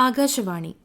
ആകാശവാണി.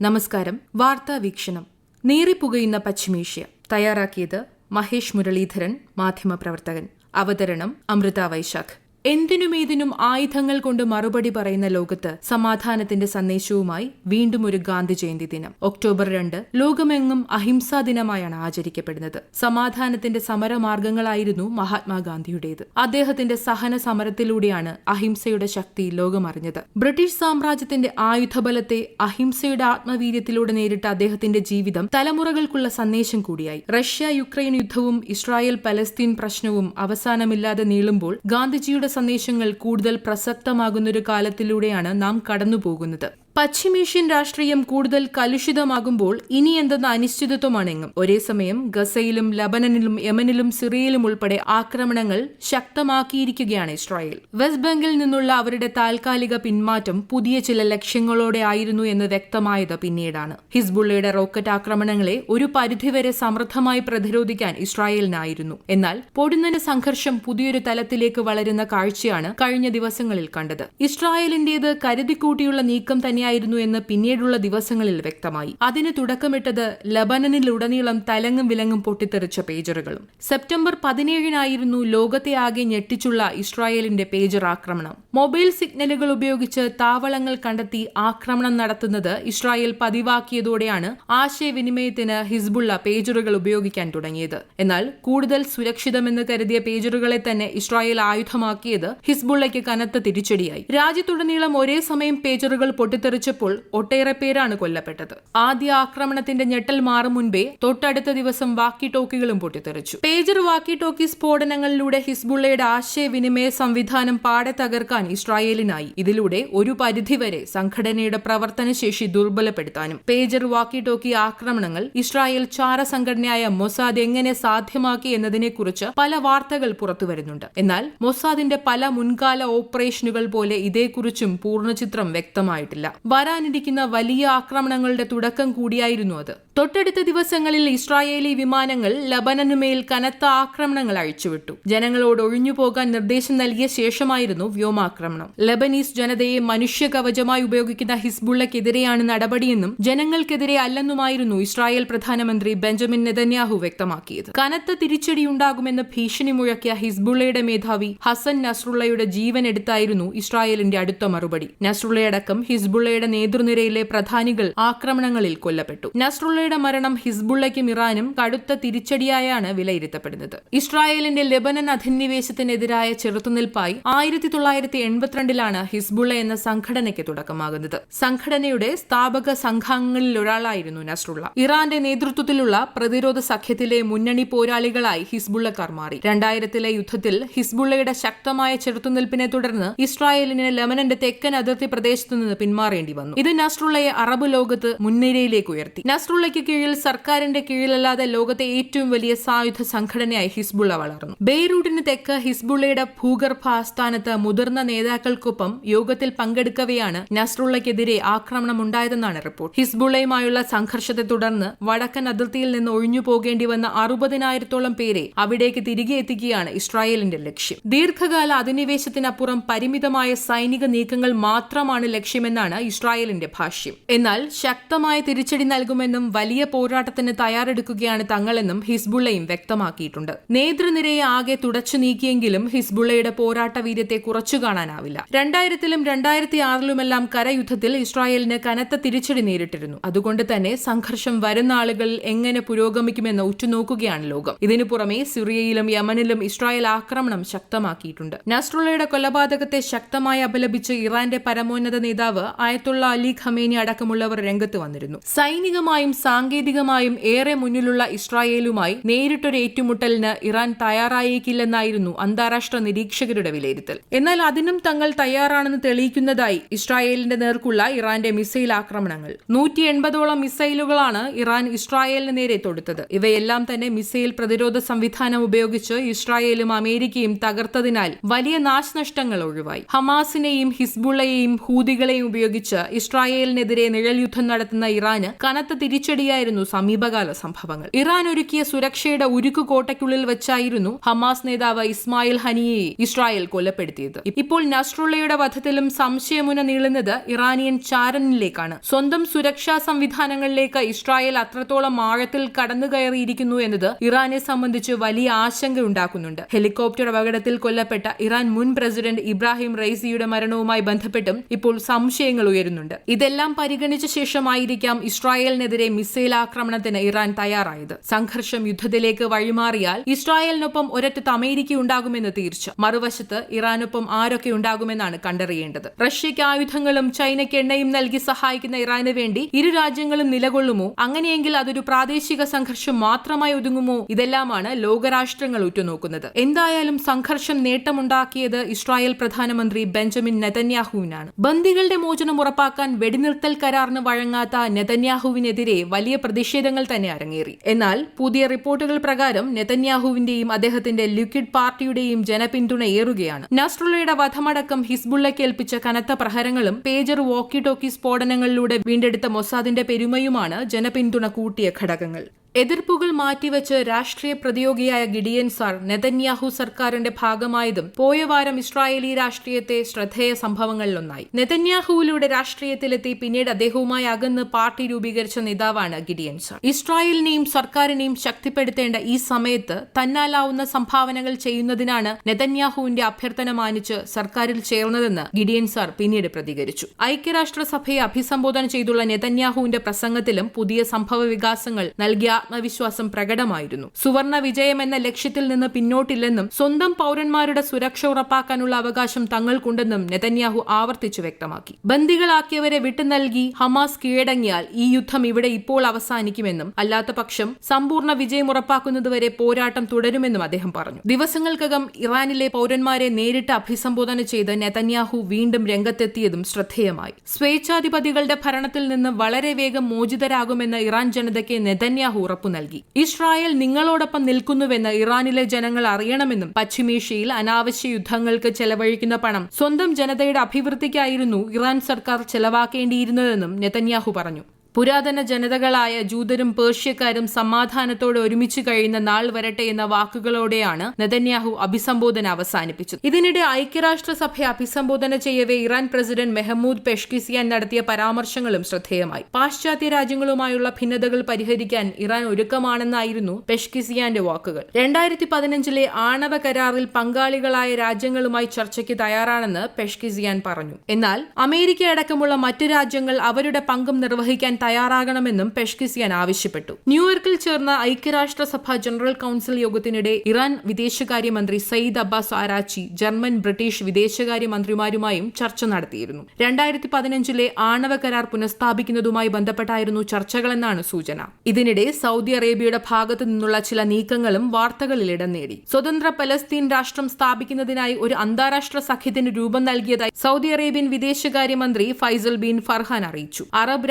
നമസ്കാരം വാർത്താ വീക്ഷണം. നീറിപ്പുകയുന്ന പശ്ചിമേഷ്യ. തയ്യാറാക്കിയത് മഹേഷ് മുരളീധരൻ മാധ്യമപ്രവർത്തകൻ. അവതരണം അമൃത വൈശാഖ്. എന്തിനുമേതിനും ആയുധങ്ങൾ കൊണ്ട് മറുപടി പറയുന്ന ലോകത്ത് സമാധാനത്തിന്റെ സന്ദേശവുമായി വീണ്ടും ഒരു ഗാന്ധി ജയന്തി ദിനം. ഒക്ടോബർ രണ്ട് ലോകമെങ്ങും അഹിംസാ ദിനമായാണ് ആചരിക്കപ്പെടുന്നത്. സമാധാനത്തിന്റെ സമരമാർഗങ്ങളായിരുന്നു മഹാത്മാഗാന്ധിയുടേത്. അദ്ദേഹത്തിന്റെ സഹന സമരത്തിലൂടെയാണ് അഹിംസയുടെ ശക്തി ലോകമറിഞ്ഞത്. ബ്രിട്ടീഷ് സാമ്രാജ്യത്തിന്റെ ആയുധബലത്തെ അഹിംസയുടെ ആത്മവീര്യത്തിലൂടെ നേരിട്ട അദ്ദേഹത്തിന്റെ ജീവിതം തലമുറകൾക്കുള്ള സന്ദേശം കൂടിയായി. റഷ്യ യുക്രൈൻ യുദ്ധവും ഇസ്രായേൽ പലസ്തീൻ പ്രശ്നവും അവസാനമില്ലാതെ നീളുമ്പോൾ ഗാന്ധിജിയുടെ സന്ദേശങ്ങൾ കൂടുതൽ പ്രസക്തമാകുന്നൊരു കാലത്തിലൂടെയാണ് നാം കടന്നുപോകുന്നത്. പശ്ചിമേഷ്യൻ രാഷ്ട്രീയം കൂടുതൽ കലുഷിതമാകുമ്പോൾ ഇനി എന്തെന്ന അനിശ്ചിതത്വമാണെങ്ങും. ഒരേ സമയം ഗസയിലും ലബനനിലും യമനിലും സിറിയയിലും ഉൾപ്പെടെ ആക്രമണങ്ങൾ ശക്തമാക്കിയിരിക്കുകയാണ് ഇസ്രായേൽ. വെസ്റ്റ് ബംഗിൽ നിന്നുള്ള അവരുടെ താൽക്കാലിക പിന്മാറ്റം പുതിയ ചില ലക്ഷ്യങ്ങളോടെ ആയിരുന്നു എന്ന് വ്യക്തമായത് പിന്നീടാണ്. ഹിസ്ബുള്ളയുടെ റോക്കറ്റ് ആക്രമണങ്ങളെ ഒരു പരിധിവരെ സമൃദ്ധമായി പ്രതിരോധിക്കാൻ ഇസ്രായേലിനായിരുന്നു. എന്നാൽ പൊടുന്നന് സംഘർഷം പുതിയൊരു തലത്തിലേക്ക് വളരുന്ന കാഴ്ചയാണ് കഴിഞ്ഞ ദിവസങ്ങളിൽ കണ്ടത്. ഇസ്രായേലിന്റേത് കരുതിക്കൂട്ടിയുള്ള നീക്കം തന്നെയായിരുന്നു എന്ന് പിന്നീടുള്ള ദിവസങ്ങളിൽ വ്യക്തമായി. അതിന് തുടക്കമിട്ടത് ലബനനിലുടനീളം തലങ്ങും വിലങ്ങും പൊട്ടിത്തെറിച്ച പേജറുകളും. സെപ്റ്റംബർ പതിനേഴിനായിരുന്നു ലോകത്തെ ആകെ ഞെട്ടിച്ചുള്ള ഇസ്രായേലിന്റെ പേജർ ആക്രമണം. മൊബൈൽ സിഗ്നലുകൾ ഉപയോഗിച്ച് താവളങ്ങൾ കണ്ടെത്തി ആക്രമണം നടത്തുന്നത് ഇസ്രായേൽ പതിവാക്കിയതോടെയാണ് ആശയവിനിമയത്തിന് ഹിസ്ബുള്ള പേജറുകൾ ഉപയോഗിക്കാൻ തുടങ്ങിയത്. എന്നാൽ കൂടുതൽ സുരക്ഷിതമെന്ന് കരുതിയ പേജറുകളെ തന്നെ ഇസ്രായേൽ ആയുധമാക്കിയത് ഹിസ്ബുള്ളയ്ക്ക് കനത്ത തിരിച്ചടിയായി. രാജ്യത്തുടനീളം ഒരേ സമയം പേജറുകൾ പൊട്ടിത്തെറിച്ചപ്പോൾ ഒട്ടേറെ പേരാണ് കൊല്ലപ്പെട്ടത്. ആദ്യ ആക്രമണത്തിന്റെ ഞെട്ടൽ മാറും മുൻപേ തൊട്ടടുത്ത ദിവസം വാക്കി ടോക്കികളും പൊട്ടിത്തെറിച്ചു. പേജർ വാക്കി ടോക്കി സ്ഫോടനങ്ങളിലൂടെ ഹിസ്ബുള്ളയുടെ ആശയവിനിമയ സംവിധാനം പാടെ തകർക്കാൻ ഇസ്രായേലിനായി. ഇതിലൂടെ ഒരു പരിധിവരെ സംഘടനയുടെ പ്രവർത്തനശേഷി ദുർബലപ്പെടുത്താനും പേജർ വാക്കി ടോക്കി ആക്രമണങ്ങൾ ഇസ്രായേൽ ചാര സംഘടനയായ മൊസാദ് എങ്ങനെ സാധ്യമാക്കി എന്നതിനെക്കുറിച്ച് പല വാർത്തകൾ പുറത്തുവരുന്നുണ്ട്. എന്നാൽ മൊസാദിന്റെ പല മുൻകാല ഓപ്പറേഷനുകൾ പോലെ ഇതേക്കുറിച്ചും പൂർണചിത്രം വ്യക്തമായിട്ടില്ല. വരാനിരിക്കുന്ന വലിയ ആക്രമണങ്ങളുടെ തുടക്കം കൂടിയായിരുന്നു അത്. തൊട്ടടുത്ത ദിവസങ്ങളിൽ ഇസ്രായേലി വിമാനങ്ങൾ ലബനനുമേൽ കനത്ത ആക്രമണങ്ങൾ അഴിച്ചുവിട്ടു. ജനങ്ങളോട് ഒഴിഞ്ഞുപോകാൻ നിർദ്ദേശം നൽകിയ ശേഷമായിരുന്നു വ്യോമാക്രമണം. ലബനീസ് ജനതയെ മനുഷ്യ കവചമായി ഉപയോഗിക്കുന്ന ഹിസ്ബുള്ളക്കെതിരെയാണ് നടപടിയെന്നും ജനങ്ങൾക്കെതിരെ അല്ലെന്നുമായിരുന്നു ഇസ്രായേൽ പ്രധാനമന്ത്രി ബെഞ്ചമിൻ നെതന്യാഹു വ്യക്തമാക്കിയത്. കനത്ത തിരിച്ചടിയുണ്ടാകുമെന്ന് ഭീഷണി മുഴക്കിയ ഹിസ്ബുള്ളയുടെ മേധാവി ഹസൻ നസ്രുള്ളയുടെ ജീവൻ എടുത്തായിരുന്നു ഇസ്രായേലിന്റെ അടുത്ത മറുപടി. നസ്രുള്ളയടക്കം ഹിസ്ബുള്ളയുടെ നേതൃനിരയിലെ പ്രധാനികൾ ആക്രമണങ്ങളിൽ കൊല്ലപ്പെട്ടു. നസ്രുള്ളയുടെ മരണം ഹിസ്ബുള്ളയ്ക്കും ഇറാനും കടുത്ത തിരിച്ചടിയായാണ് വിലയിരുത്തപ്പെടുന്നത്. ഇസ്രായേലിന്റെ ലെബനൻ അധിനിവേശത്തിനെതിരായ ചെറുത്തുനിൽപ്പായി ആയിരത്തി തൊള്ളായിരത്തി എൺപത്തിരണ്ടിലാണ് ഹിസ്ബുള്ള എന്ന സംഘടനയ്ക്ക് തുടക്കമാകുന്നത്. സംഘടനയുടെ സ്ഥാപക സംഘാംഗങ്ങളിൽ ഒരാളായിരുന്നു നസ്രുള്ള ഇറാന്റെ നേതൃത്വത്തിലുള്ള പ്രതിരോധ സഖ്യത്തിലെ മുന്നണി പോരാളികളായി ഹിസ്ബുള്ളക്കാർ മാറി. രണ്ടായിരത്തിലെ യുദ്ധത്തിൽ ഹിസ്ബുള്ളയുടെ ശക്തമായ ചെറുത്തുനിൽപ്പിനെ തുടർന്ന് ഇസ്രായേലിന് ലെബനന്റെ തെക്കൻ അതിർത്തി പ്രദേശത്തു നിന്ന് പിന്മാറേണ്ടി വന്നു. ഇത് നസ്രുള്ളയെ അറബ് ലോകത്ത് മുൻനിരയിലേക്ക് ഉയർത്തി. നസ്രുള്ളയ്ക്ക് കീഴിൽ സർക്കാരിന്റെ കീഴിലല്ലാതെ ലോകത്തെ ഏറ്റവും വലിയ സായുധ സംഘടനയായി ഹിസ്ബുള്ള വളർന്നു. ബെയ്റൂട്ടിന് തെക്ക് ഹിസ്ബുള്ളയുടെ ഭൂഗർഭ ആസ്ഥാനത്ത് മുതിർന്ന നേതാക്കൾക്കൊപ്പം യോഗത്തിൽ പങ്കെടുക്കവെയാണ് നസ്രുള്ളയ്ക്കെതിരെ ആക്രമണം ഉണ്ടായതെന്നാണ് റിപ്പോർട്ട്. ഹിസ്ബുള്ളയുമായുള്ള സംഘർഷത്തെ തുടർന്ന് വടക്കൻ അതിർത്തിയിൽ നിന്ന് ഒഴിഞ്ഞു പോകേണ്ടി വന്ന അറുപതിനായിരത്തോളം പേരെ അവിടേക്ക് തിരികെ എത്തിക്കുകയാണ് ഇസ്രായേലിന്റെ ലക്ഷ്യം. ദീർഘകാല അധിനിവേശത്തിനപ്പുറം പരിമിതമായ സൈനിക നീക്കങ്ങൾ മാത്രമാണ് ലക്ഷ്യമെന്നാണ് ഇസ്രായേലിന്റെ ഭാഷ്യം. എന്നാൽ ശക്തമായ തിരിച്ചടി നൽകുമെന്നും വലിയ പോരാട്ടത്തിന് തയ്യാറെടുക്കുകയാണ് തങ്ങളെന്നും ഹിസ്ബുള്ളയും വ്യക്തമാക്കിയിട്ടുണ്ട്. നേതൃനിരയെ ആകെ തുടച്ചു നീക്കിയെങ്കിലും ഹിസ്ബുള്ളയുടെ പോരാട്ട വീര്യത്തെ കുറച്ചു കാണാനാവില്ല. രണ്ടായിരത്തിലും രണ്ടായിരത്തി ആറിലുമെല്ലാം കരയുദ്ധത്തിൽ ഇസ്രായേലിന് കനത്ത തിരിച്ചടി നേരിട്ടിരുന്നു. അതുകൊണ്ട് തന്നെ സംഘർഷം വരുന്ന ആളുകൾ എങ്ങനെ പുരോഗമിക്കുമെന്ന് ഉറ്റുനോക്കുകയാണ് ലോകം. ഇതിനു പുറമെ സിറിയയിലും യമനിലും ഇസ്രായേൽ ആക്രമണം ശക്തമാക്കിയിട്ടുണ്ട്. നസ്രുള്ളയുടെ കൊലപാതകത്തെ ശക്തമായി അപലപിച്ച് ഇറാന്റെ പരമോന്നത നേതാവ് ആയത്തുള്ള അലി ഖമേനി അടക്കമുള്ളവർ രംഗത്ത് വന്നിരുന്നു. സൈനികമായും സാങ്കേതികമായും ഏറെ മുന്നിലുള്ള ഇസ്രായേലുമായി നേരിട്ടൊരു ഏറ്റുമുട്ടലിന് ഇറാൻ തയ്യാറായേക്കില്ലെന്നായിരുന്നു അന്താരാഷ്ട്ര നിരീക്ഷകരുടെ വിലയിരുത്തൽ. എന്നാൽ അതിനും തങ്ങൾ തയ്യാറാണെന്ന് തെളിയിക്കുന്നതായി ഇസ്രായേലിന്റെ നേർക്കുള്ള ഇറാന്റെ മിസൈൽ ആക്രമണങ്ങൾ. നൂറ്റി എൺപതോളം മിസൈലുകളാണ് ഇറാൻ ഇസ്രായേലിന് നേരെ തൊടുത്തത്. ഇവയെല്ലാം തന്നെ മിസൈൽ പ്രതിരോധ സംവിധാനം ഉപയോഗിച്ച് ഇസ്രായേലും അമേരിക്കയും തകർത്തതിനാൽ വലിയ നാശനഷ്ടങ്ങൾ ഒഴിവായി. ഹമാസിനെയും ഹിസ്ബുള്ളയെയും ഹൂതികളെയും ഉപയോഗിച്ച് ഉപയോഗിച്ച് ഇസ്രായേലിനെതിരെ നിഴൽ യുദ്ധം നടത്തുന്ന ഇറാന് കനത്ത തിരിച്ചടിയായിരുന്നു സമീപകാല സംഭവങ്ങൾ. ഇറാൻ ഒരുക്കിയ സുരക്ഷയുടെ ഉരുക്കു കോട്ടയ്ക്കുള്ളിൽ വെച്ചായിരുന്നു ഹമാസ് നേതാവ് ഇസ്മായിൽ ഹനിയെ ഇസ്രായേൽ കൊലപ്പെടുത്തിയത്. ഇപ്പോൾ നസ്രുള്ളയുടെ വധത്തിലും സംശയമുന നീളുന്നത് ഇറാനിയൻ ചാരനിലേക്കാണ്. സ്വന്തം സുരക്ഷാ സംവിധാനങ്ങളിലേക്ക് ഇസ്രായേൽ അത്രത്തോളം ആഴത്തിൽ കടന്നു കയറിയിരിക്കുന്നു എന്നത് ഇറാനെ സംബന്ധിച്ച് വലിയ ആശങ്ക ഉണ്ടാക്കുന്നുണ്ട് ഹെലികോപ്റ്റർ അപകടത്തിൽ കൊല്ലപ്പെട്ട ഇറാൻ മുൻ പ്രസിഡന്റ് ഇബ്രാഹിം റൈസിയുടെ മരണവുമായി ബന്ധപ്പെട്ടും ഇപ്പോൾ സംശയങ്ങൾ ഉയരുന്നുണ്ട് ഇതെല്ലാം പരിഗണിച്ച ശേഷമായിരിക്കാം ഇസ്രായേലിനെതിരെ മിസൈൽ ആക്രമണത്തിന് ഇറാൻ തയ്യാറായത്. സംഘർഷം യുദ്ധത്തിലേക്ക് വഴിമാറിയാൽ ഇസ്രായേലിനൊപ്പം ഒരറ്റത്ത് അമേരിക്ക ഉണ്ടാകുമെന്ന് തീർച്ച. മറുവശത്ത് ഇറാനൊപ്പം ആരൊക്കെ ഉണ്ടാകുമെന്നാണ് കണ്ടറിയേണ്ടത്. റഷ്യയ്ക്ക് ആയുധങ്ങളും ചൈനയ്ക്ക് എണ്ണയും നൽകി സഹായിക്കുന്ന ഇറാന് വേണ്ടി ഇരു രാജ്യങ്ങളും നിലകൊള്ളുമോ? അങ്ങനെയെങ്കിൽ അതൊരു പ്രാദേശിക സംഘർഷം മാത്രമായി ഒതുങ്ങുമോ? ഇതെല്ലാമാണ് ലോകരാഷ്ട്രങ്ങൾ ഉറ്റുനോക്കുന്നത്. എന്തായാലും സംഘർഷം നേട്ടമുണ്ടാക്കിയത് ഇസ്രായേൽ പ്രധാനമന്ത്രി ബെഞ്ചമിൻ നെതന്യാഹുവിനാണ്. ബന്ദികളുടെ മോചനം ഉറപ്പാക്കാൻ വെടിനിർത്തൽ കരാറിന് വഴങ്ങാത്ത നെതന്യാഹുവിനെതിരെ വലിയ പ്രതിഷേധങ്ങൾ തന്നെ അരങ്ങേറി. എന്നാൽ പുതിയ റിപ്പോർട്ടുകൾ പ്രകാരം നെതന്യാഹുവിന്റെയും അദ്ദേഹത്തിന്റെ ലിക്വിഡ് പാർട്ടിയുടെയും ജനപിന്തുണ ഏറുകയാണ്. നസ്രുള്ളയുടെ വധമടക്കം ഹിസ്ബുള്ളയ്ക്ക് ഏൽപ്പിച്ച കനത്ത പ്രഹരങ്ങളും പേജർ വോക്കി ടോക്കി സ്ഫോടനങ്ങളിലൂടെ വീണ്ടെടുത്ത മൊസാദിന്റെ പെരുമയുമാണ് ജനപിന്തുണ കൂട്ടിയ ഘടകങ്ങൾ. എതിർപ്പുകൾ മാറ്റിവെച്ച് രാഷ്ട്രീയ പ്രതിയോഗിയായ ഗിഡിയൻ സാർ നെതന്യാഹു സർക്കാരിന്റെ ഭാഗമായതും പോയ വാരം ഇസ്രായേലി രാഷ്ട്രീയത്തെ ശ്രദ്ധേയ സംഭവങ്ങളിലൊന്നായി. നെതന്യാഹുവിലൂടെ രാഷ്ട്രീയത്തിലെത്തി പിന്നീട് അദ്ദേഹവുമായി അകന്ന് പാർട്ടി രൂപീകരിച്ച നേതാവാണ് ഗിഡിയൻ സാർ. ഇസ്രായേലിനെയും സർക്കാരിനെയും ശക്തിപ്പെടുത്തേണ്ട ഈ സമയത്ത് തന്നാലാവുന്ന സംഭാവനകൾ ചെയ്യുന്നതിനാണ് നെതന്യാഹുവിന്റെ അഭ്യർത്ഥന മാനിച്ച് സർക്കാരിൽ ചേർന്നതെന്ന് ഗിഡിയൻ സാർ പിന്നീട് പ്രതികരിച്ചു. ഐക്യരാഷ്ട്രസഭയെ അഭിസംബോധന ചെയ്തുള്ള നെതന്യാഹുവിന്റെ പ്രസംഗത്തിലും പുതിയ സംഭവ വികാസങ്ങൾ നൽകിയ ആത്മവിശ്വാസം പ്രകടമായിരുന്നു. സുവർണ വിജയം എന്ന ലക്ഷ്യത്തിൽ നിന്ന് പിന്നോട്ടില്ലെന്നും സ്വന്തം പൗരന്മാരുടെ സുരക്ഷ ഉറപ്പാക്കാനുള്ള അവകാശം തങ്ങൾക്കുണ്ടെന്നും നെതന്യാഹു ആവർത്തിച്ചു വ്യക്തമാക്കി. ബന്ദികളാക്കിയവരെ വിട്ടു നൽകി ഹമാസ് കീഴടങ്ങിയാൽ ഈ യുദ്ധം ഇവിടെ ഇപ്പോൾ അവസാനിക്കുമെന്നും അല്ലാത്ത പക്ഷം സമ്പൂർണ വിജയം ഉറപ്പാക്കുന്നതുവരെ പോരാട്ടം തുടരുമെന്നും അദ്ദേഹം പറഞ്ഞു. ദിവസങ്ങൾക്കകം ഇറാനിലെ പൗരന്മാരെ നേരിട്ട് അഭിസംബോധന ചെയ്ത് നെതന്യാഹു വീണ്ടും രംഗത്തെത്തിയതും ശ്രദ്ധേയമായി. സ്വേച്ഛാധിപതികളുടെ ഭരണത്തിൽ നിന്ന് വളരെ വേഗം മോചിതരാകുമെന്ന ഇറാൻ ജനതയ്ക്ക് നെതന്യാഹു ഉറപ്പു നൽകി. ഇസ്രായേൽ നിങ്ങളോടൊപ്പം നിൽക്കുന്നുവെന്ന് ഇറാനിലെ ജനങ്ങൾ അറിയണമെന്നും പശ്ചിമേഷ്യയിൽ അനാവശ്യ യുദ്ധങ്ങൾക്ക് ചെലവഴിക്കുന്ന പണം സ്വന്തം ജനതയുടെ അഭിവൃദ്ധിക്കായിരുന്നു ഇറാൻ സർക്കാർ ചെലവാക്കേണ്ടിയിരുന്നതെന്നും നെതന്യാഹു പറഞ്ഞു പുരാതന ജനതകളായ ജൂതരും പേർഷ്യക്കാരും സമാധാനത്തോടെ ഒരുമിച്ച് കഴിയുന്ന നാൾ വരട്ടെ എന്ന വാക്കുകളോടെയാണ് നെതന്യാഹു അഭിസംബോധന അവസാനിപ്പിച്ചത്. ഇതിനിടെ ഐക്യരാഷ്ട്രസഭയെ അഭിസംബോധന ചെയ്യവേ ഇറാൻ പ്രസിഡന്റ് മെഹമ്മൂദ് പെഷ്കിസിയാൻ നടത്തിയ പരാമർശങ്ങളും ശ്രദ്ധേയമായി. പാശ്ചാത്യ രാജ്യങ്ങളുമായുള്ള ഭിന്നതകൾ പരിഹരിക്കാൻ ഇറാൻ ഒരുക്കമാണെന്നായിരുന്നു പെഷ്കിസിയാന്റെ വാക്കുകൾ. രണ്ടായിരത്തി പതിനഞ്ചിലെ ആണവ കരാറിൽ പങ്കാളികളായ രാജ്യങ്ങളുമായി ചർച്ചയ്ക്ക് തയ്യാറാണെന്ന് പെഷ്കിസിയാൻ പറഞ്ഞു. എന്നാൽ അമേരിക്ക അടക്കമുള്ള മറ്റു രാജ്യങ്ങൾ അവരുടെ പങ്കും നിർവഹിക്കാൻ തയ്യാറാകണമെന്നും പെഷ്കിസിയാൻ ആവശ്യപ്പെട്ടു. ന്യൂയോർക്കിൽ ചേർന്ന ഐക്യരാഷ്ട്രസഭ ജനറൽ കൌൺസിൽ യോഗത്തിനിടെ ഇറാൻ വിദേശകാര്യമന്ത്രി Seyed Abbas Araghchi German British വിദേശകാര്യമന്ത്രിമാരുമായും ചർച്ച നടത്തിയിരുന്നു. രണ്ടായിരത്തി പതിനഞ്ചിലെ ആണവ കരാർ പുനഃസ്ഥാപിക്കുന്നതുമായി ബന്ധപ്പെട്ടായിരുന്നു ചർച്ചകളെന്നാണ് സൂചന. ഇതിനിടെ സൗദി അറേബ്യയുടെ ഭാഗത്തു നിന്നുള്ള ചില നീക്കങ്ങളും വാർത്തകളിൽ ഇടം നേടി. സ്വതന്ത്ര പലസ്തീൻ രാഷ്ട്രം സ്ഥാപിക്കുന്നതിനായി ഒരു അന്താരാഷ്ട്ര സഖ്യത്തിന് രൂപം നൽകിയതായി സൗദി അറേബ്യൻ വിദേശകാര്യമന്ത്രി ഫൈസൽ ബിൻ ഫർഹാൻ അറിയിച്ചു. അറബ്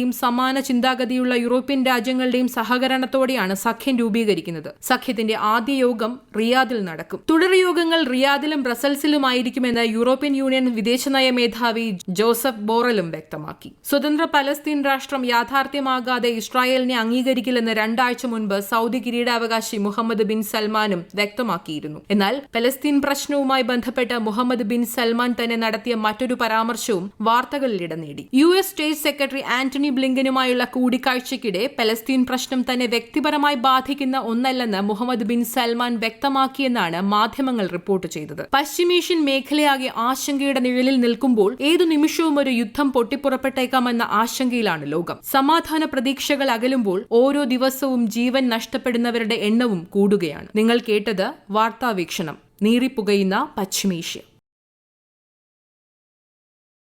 രാജ്യങ്ങളുടെയും സമാന ചിന്താഗതിയുള്ള യൂറോപ്യൻ രാജ്യങ്ങളുടെയും സഹകരണത്തോടെയാണ് സഖ്യം രൂപീകരിക്കുന്നത്. സഖ്യത്തിന്റെ ആദ്യ യോഗം റിയാദിൽ നടക്കും. തുടർ യോഗങ്ങൾ റിയാദിലും ബ്രസൽസിലുമായിരിക്കുമെന്ന് യൂറോപ്യൻ യൂണിയൻ വിദേശനയ മേധാവി ജോസഫ് ബോറലും വ്യക്തമാക്കി. സ്വതന്ത്ര പലസ്തീൻ രാഷ്ട്രം യാഥാർത്ഥ്യമാകാതെ ഇസ്രായേലിനെ അംഗീകരിക്കില്ലെന്ന് രണ്ടാഴ്ച മുൻപ് സൗദി കിരീടാവകാശി മുഹമ്മദ് ബിൻ സൽമാനും വ്യക്തമാക്കിയിരുന്നു. എന്നാൽ പലസ്തീൻ പ്രശ്നവുമായി ബന്ധപ്പെട്ട് മുഹമ്മദ് ബിൻ സൽമാൻ തന്നെ നടത്തിയ മറ്റൊരു പരാമർശവും വാർത്തകളിൽ ഇടം നേടി. U S state secretary Antony ബ്ലിങ്കനുമായുള്ള കൂടിക്കാഴ്ചയ്ക്കിടെ പലസ്തീൻ പ്രശ്നം തന്നെ വ്യക്തിപരമായി ബാധിക്കുന്ന ഒന്നല്ലെന്ന് മുഹമ്മദ് ബിൻ സൽമാൻ വ്യക്തമാക്കിയെന്നാണ് മാധ്യമങ്ങൾ റിപ്പോർട്ട് ചെയ്തത്. പശ്ചിമേഷ്യൻ മേഖലയാകെ ആശങ്കയുടെ നിഴലിൽ നിൽക്കുമ്പോൾ ഏതു നിമിഷവും ഒരു യുദ്ധം പൊട്ടിപ്പുറപ്പെട്ടേക്കാമെന്ന ആശങ്കയിലാണ് ലോകം. സമാധാന പ്രതീക്ഷകൾ അകലുമ്പോൾ ഓരോ ദിവസവും ജീവൻ നഷ്ടപ്പെടുന്നവരുടെ എണ്ണവും കൂടുകയാണ്. നിങ്ങൾ കേട്ടത് വാർത്താവീക്ഷണം നീറിപ്പുകയുന്ന പശ്ചിമേഷ്യ.